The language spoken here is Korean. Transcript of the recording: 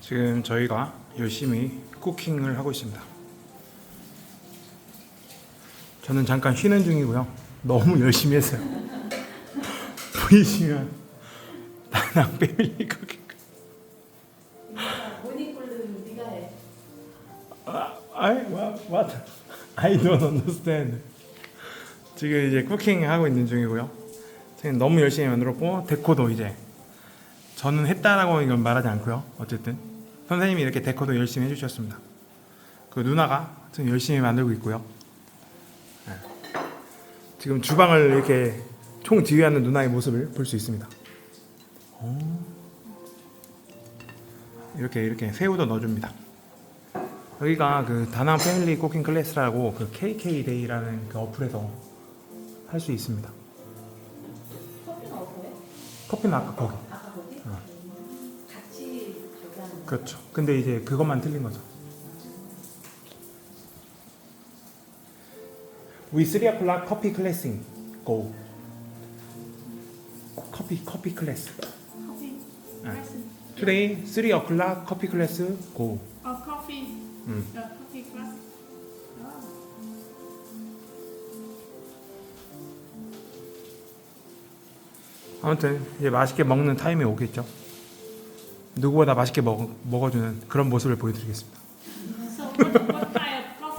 지금 저희가 열심히 쿠킹을 하고 있습니다. 저는 잠깐 쉬는 중이고요. 너무 열심히 했어요. 보이시면 나랑. 모닝콜은 네가 해. I what I don't understand. 지금 이제 쿠킹 하고 있는 중이고요. 지금 너무 열심히 만들었고 데코도 이제 저는 했다라고 이건 말하지 않고요. 어쨌든 선생님이 이렇게 데코도 열심히 해주셨습니다. 그 누나가 지금 열심히 만들고 있고요. 네. 지금 주방을 이렇게 총 지휘하는 누나의 모습을 볼 수 있습니다. 오. 이렇게 이렇게 새우도 넣어줍니다. 여기가 그 다낭 패밀리 쿠킹 클래스라고 그 KK 데이라는 그 어플에서 할 수 있습니다. 커피는 어디에? 커피는 아까 거기. 그렇죠. 근데 이제 그것만 틀린 거죠. We 3 o'clock coffee classing go. 커피 커피 클래스. Coffee. Ah. Lesson. Today 3 o'clock coffee class go. Oh, coffee. 음. Class. Oh. 아무튼 이제 맛있게 먹는 타임이 오겠죠. 누구보다 맛있게 먹, 먹어주는 그런 모습을 보여드리겠습니다.